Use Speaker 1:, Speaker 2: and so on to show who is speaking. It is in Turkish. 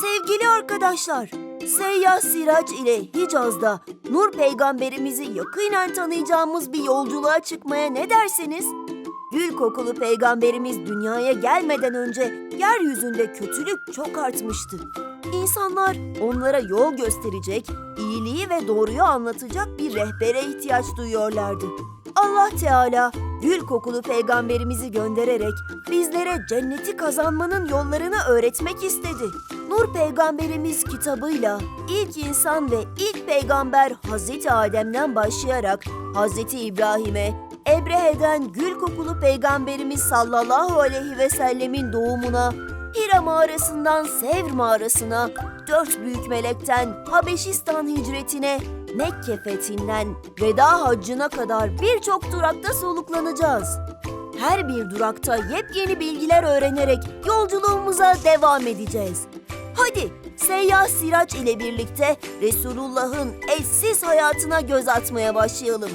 Speaker 1: Sevgili arkadaşlar, Seyyah Sirac ile Hicaz'da Nur peygamberimizi yakinen tanıyacağımız bir yolculuğa çıkmaya ne dersiniz? Gül kokulu peygamberimiz dünyaya gelmeden önce yeryüzünde kötülük çok artmıştı. İnsanlar onlara yol gösterecek, iyiliği ve doğruyu anlatacak bir rehbere ihtiyaç duyuyorlardı. Allah Teala gül kokulu peygamberimizi göndererek bizlere cenneti kazanmanın yollarını öğretmek istedi. Nur peygamberimiz kitabıyla ilk insan ve ilk peygamber Hazreti Adem'den başlayarak Hazreti İbrahim'e, Ebrehe'den gül kokulu peygamberimiz sallallahu aleyhi ve sellemin doğumuna, Hira mağarasından Sevr mağarasına, dört büyük melekten Habeşistan hicretine, Mekke fethinden veda haccına kadar birçok durakta soluklanacağız. Her bir durakta yepyeni bilgiler öğrenerek yolculuğumuza devam edeceğiz. Hadi Seyyah Siraç ile birlikte Resulullah'ın eşsiz hayatına göz atmaya başlayalım.